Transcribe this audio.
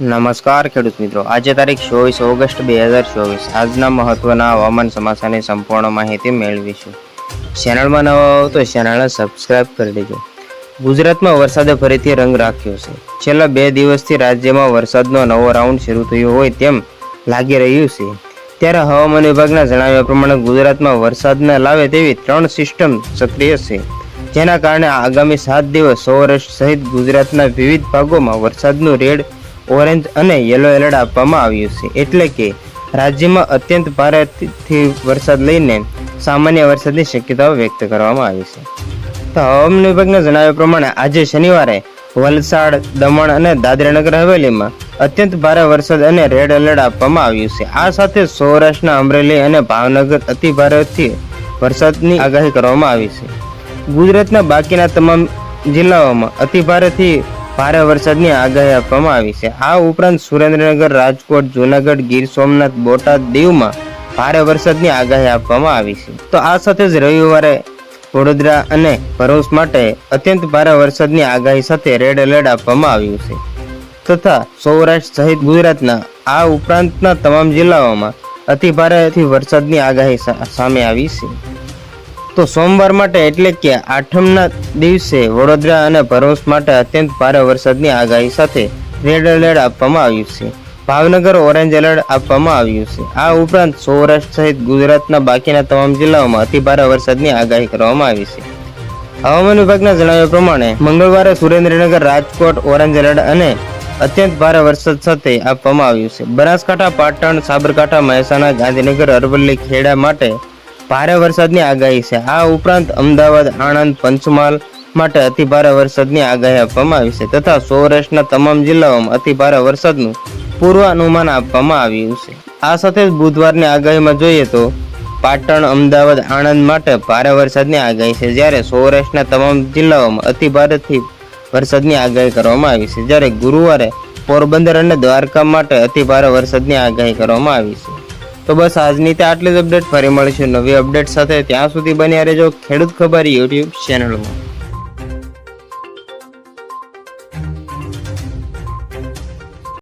નમસ્કાર, ખેડૂત મિત્રો. આજે તારીખ ચોવીસ ઓગસ્ટ બે હજાર ચોવીસ. આજના મહત્વના હવામાન સમાચારની સંપૂર્ણ માહિતી મેળવીશું. ચેનલમાં નવા હો તો ચેનલને સબસ્ક્રાઇબ કરી દેજો. ગુજરાતમાં વરસાદે ફરીથી રંગ રાખ્યો છે. છેલ્લા બે દિવસથી રાજ્યમાં વરસાદનો નવો રાઉન્ડ શરૂ થયો હોય તેમ લાગી રહ્યું છે. ત્યારે હવામાન વિભાગના જણાવ્યા પ્રમાણે ગુજરાતમાં વરસાદને લાવે તેવી ત્રણ સિસ્ટમ સક્રિય છે. જેના કારણે આગામી સાત દિવસ સૌરાષ્ટ્ર સહિત ગુજરાતના વિવિધ ભાગોમાં વરસાદનું રેડ ઓરેન્જ અને યલો એલર્ટ આપવામાં આવ્યું છે. એટલે કે રાજ્યમાં અત્યંત ભારેથી વરસાદ લઈને સામાન્ય વરસાદની શક્યતાઓ વ્યક્ત કરવામાં આવી છે. તો હવામાન વિભાગના જણાવ્યા પ્રમાણે આજે શનિવારે વલસાડ, દમણ અને દાદરાનગર હવેલીમાં અત્યંત ભારે વરસાદ અને રેડ એલર્ટ આપવામાં આવ્યું છે. આ સાથે સૌરાષ્ટ્રના અમરેલી અને ભાવનગર અતિ ભારેથી વરસાદની આગાહી કરવામાં આવી છે. ગુજરાતના બાકીના તમામ જિલ્લાઓમાં અતિ ભારેથી ભારે વરસાદની આગાહી આપવામાં આવી છે. આ ઉપરાંત સુરેન્દ્રનગર, રાજકોટ, જૂનાગઢ, ગીર સોમનાથ, બોટાદ દીવમાં ભારે વરસાદની આગાહી આપવામાં આવી છે. તો આ સાથે જ રવિવારે વડોદરા અને ભરૂચ માટે અત્યંત ભારે વરસાદની આગાહી સાથે રેડ એલર્ટ આપવામાં આવ્યું છે. તથા સૌરાષ્ટ્ર સહિત ગુજરાતના આ ઉપરાંતના તમામ જિલ્લાઓમાં અતિ ભારેથી વરસાદની આગાહી સામે આવી છે. તો સોમવાર માટે એટલે કે આઠમના દિવસે વડોદરા અને ભરૂચ માટે અત્યંત ભારે વરસાદની આગાહી સાથે રેડ એલર્ટ આપવામાં આવ્યું છે. ભાવનગર ઓરેન્જ એલર્ટ આપવામાં આવ્યું છે. આ ઉપરાંત સૌરાષ્ટ્ર સહિત ગુજરાતના બાકીના તમામ જિલ્લાઓમાં અતિ ભારે વરસાદની આગાહી કરવામાં આવી છે. હવામાન વિભાગના જણાવ્યા પ્રમાણે મંગળવારે સુરેન્દ્રનગર, રાજકોટ, ઓરેન્જ એલર્ટ અને અત્યંત ભારે વરસાદ સાથે આપવામાં આવ્યું છે. બનાસકાંઠા, પાટણ, સાબરકાંઠા, મહેસાણા, ગાંધીનગર, અરવલ્લી, ખેડા માટે ભારે વરસાદની આગાહી છે. આ ઉપરાંત અમદાવાદ, આણંદ, પંચમહાલ માટે અતિ ભારે વરસાદની આગાહી આપવામાં આવી છે તથા સૌરાષ્ટ્રના તમામ જિલ્લાઓમાં અતિ ભારે વરસાદનું પૂર્વાનુમાન આપવામાં આવ્યું છે. આ સાથે જ બુધવારની આગાહીમાં જોઈએ તો પાટણ, અમદાવાદ, આણંદ માટે ભારે વરસાદની આગાહી છે. જ્યારે સૌરાષ્ટ્રના તમામ જિલ્લાઓમાં અતિ ભારેથી વરસાદની આગાહી કરવામાં આવી છે. જ્યારે ગુરુવારે પોરબંદર અને દ્વારકા માટે અતિ ભારે વરસાદની આગાહી કરવામાં આવી છે. તો બસ આજની તે આટલી જ અપડેટ ફરી મળીશું નવી અપડેટ સાથે. ત્યાં સુધી બન્યા રહેજો ખેડૂત ખબર યુટ્યુબ ચેનલમાં.